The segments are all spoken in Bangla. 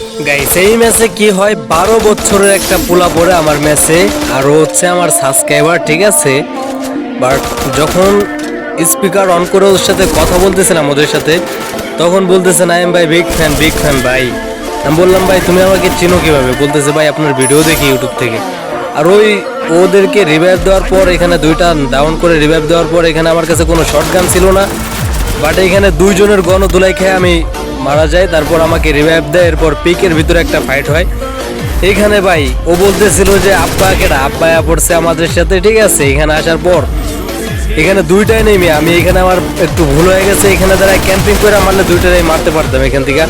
গাইস এই ম্যাচে কি হয়? বারো বছরের একটা পোলা পড়ে আমার ম্যাচে আর হচ্ছে আমার সাবস্ক্রাইবার ঠিক আছে? বাট যখন স্পিকার অন করে ওর সাথে কথা বলতেছিলাম ওদের সাথে, তখন বলতেছে না ভাই বিগ ফ্যান বিগ ফ্যান ভাই। আমি বললাম, ভাই, তুমি আমাকে চিনো কীভাবে? বলতেছে, ভাই, আপনার ভিডিও দেখি ইউটিউব থেকে। আর ওই ওদেরকে রিভাইভ দেওয়ার পর এখানে দুইটা ডাউন করে রিভাইভ দেওয়ার পর এখানে আমার কাছে কোনো শর্ট গান ছিল না। বাট এখানে দুইজনের গণদোলাই খেয়ে আমি মারা যায়, তারপর আমাকে রিভাইভ দেয়, এরপর পিকের ভিতরে একটা ফাইট হয়। এখানে ভাই, ও বলতেছিল যে, আব্বা কেটা আব্বায়া পড়ছে আমাদের সাথে, ঠিক আছে? এখানে আসার পর, এখানে দুইটাই নেমে, আমি এখানে আমার একটু ভুল হয়ে গেছে, এখানে যারা ক্যাম্পিং করে মারলে দুইটাই মারতে পারতাম এখান থেকে।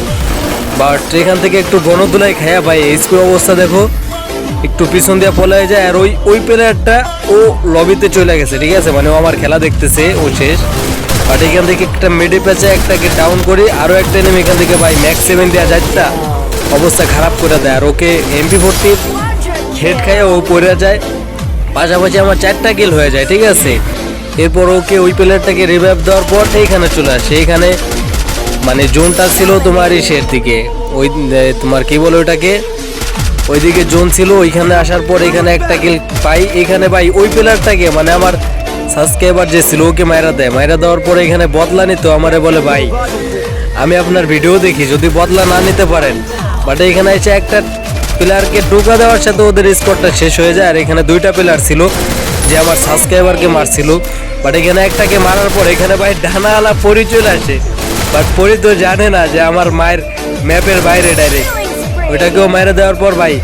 বাট এখান থেকে একটু গণদোলাই খায়া ভাই, এই স্কুল অবস্থা দেখো, একটু পিছন দিয়ে পলাই যায়, আর ওই ওই প্লেয়ারটা ও লবিতে চলে গেছে, ঠিক আছে? মানে ও আমার খেলা দেখতেছে, ও শেষ। বাট এখান থেকে একটা মেডে পেঁচে একটাকে ডাউন করি আরও একটা নেমে এখান থেকে ভাই ম্যাক্স সেভেন দেওয়া যায়টা অবস্থা খারাপ করে দেয়। আর ওকে এমপি ফোরটি হেড খায় ও পড়ে যায়। পাশাপাশি আমার চারটা কিল হয়ে যায়, ঠিক আছে? এরপর ওকে ওই প্লেয়ারটাকে রিভাইভ দেওয়ার পর এইখানে চলে আসে। এইখানে মানে জোনটা ছিল তোমার ইসের দিকে। ওই তোমার কি বলে ওটাকে? ওইদিকে জোন ছিল, ওইখানে আসার পর এখানে একটা কিল পাই। এখানে ভাই ওই প্লেয়ারটাকে মানে আমার সাবস্ক্রাইবার যে ছিল ওকে মায়েরা দেয় মায়েরা দেওয়ার পরে এখানে বদলা নিত আমারে বলে, ভাই, আমি আপনার ভিডিও দেখি, যদি বদলা না নিতে পারেন। বাট এখানে এসে একটা প্লেয়ারকে টোকা দেওয়ার সাথে ওদের স্কোরটা শেষ হয়ে যায়, আর এখানে দুইটা প্লেয়ার ছিল যে আমার সাবস্ক্রাইবারকে মারছিল। বাট এখানে একটাকে মারার পর এখানে ভাই ডানাওয়ালা পরি চলে আসে। বাট পরি তো জানে না যে আমার মায়ের ম্যাপের বাইরে ডাইরেক্ট ওইটাকেও মেরে দেওয়ার পর ভাই,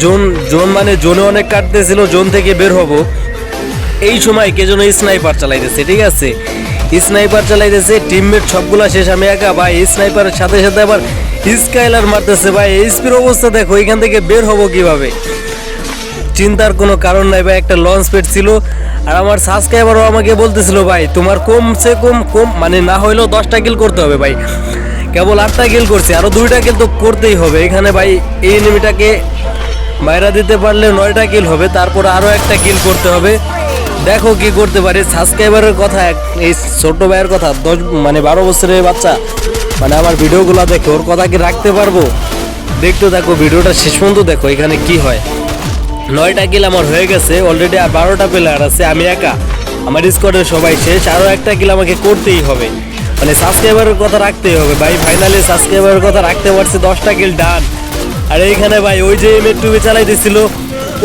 জোন জোন মানে জোনে অনেক কাটতেছিল, জোন থেকে বের হব। এই সময় কে যেন স্নাইপার চালাইতেছে, ঠিক আছে? স্নাইপার চালাইতেছে টিমমেট সবগুলা শেষ, আমি একা। ভাই স্নাইপারের সাথে সাথে আবার স্কাইলার মারতেছে। ভাই এইচপির অবস্থা দেখো, এখান থেকে বের হব কীভাবে? চিন্তার কোনো কারণ নাই, ভাই, একটা লঞ্চ পেড ছিল। আর আমার সাবস্ক্রাইবারও আমাকে বলতেছিল, ভাই, তোমার কমসে কম কম মানে না হইলেও দশটা কিল করতে হবে, ভাই। কেবল আটটা কিল করছে আরও দুইটা কিল তো করতেই হবে। এখানে, ভাই, এই এনিমিটাকে মায়েরা দিতে পারলে নয়টা কিল হবে, তারপর আরও একটা কিল করতে হবে। দেখো কি করতে পারে। সাবস্ক্রাইবারের কথা, এই ছোট ভাইয়ের কথা, দশ মানে বারো বছরের বাচ্চা। মানে আমার ভিডিওগুলো দেখো, ওর কথা কি রাখতে পারব? দেখতে দেখো ভিডিওটা শেষ পর্যন্ত দেখো, এখানে কি হয়। নয়টা কিল আমার হয়ে গেছে অলরেডি আর বারোটা প্লেয়ার আছে, আমি একা। আমার স্কোয়াডের সবাই শেষ আরও একটা কিল আমাকে করতেই হবে। মানে সাবস্ক্রাইবারের কথা রাখতেই হবে, ভাই। ফাইনালি সাবস্ক্রাইবারের কথা রাখতে পারছি, দশটা কিল ডান আর এইখানে ভাই, ওই যে এম টুবি চালাইতেছিল,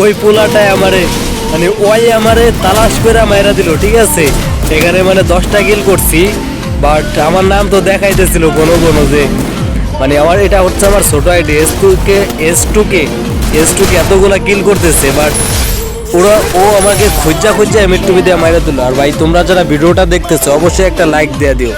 ওই পোলাটায় আমারে মানে ওই আমারে তালাশ করে মাইরা দিল, ঠিক আছে? এখানে মানে দশটা কিল করছি বাট আমার নাম তো দেখাইতেছিল কোনো কোনো যে মানে আমার এটা হচ্ছে আমার ছোট ID S two K S two K S two K এতগুলা কিল করতেছে বাট ওরা, ও আমাকে খুঁজা খুঁজা এম টুবি দিয়ে মাইরা দিল। আর ভাই, তোমরা যারা ভিডিওটা দেখতেছো, অবশ্যই একটা লাইক দিয়ে দিও।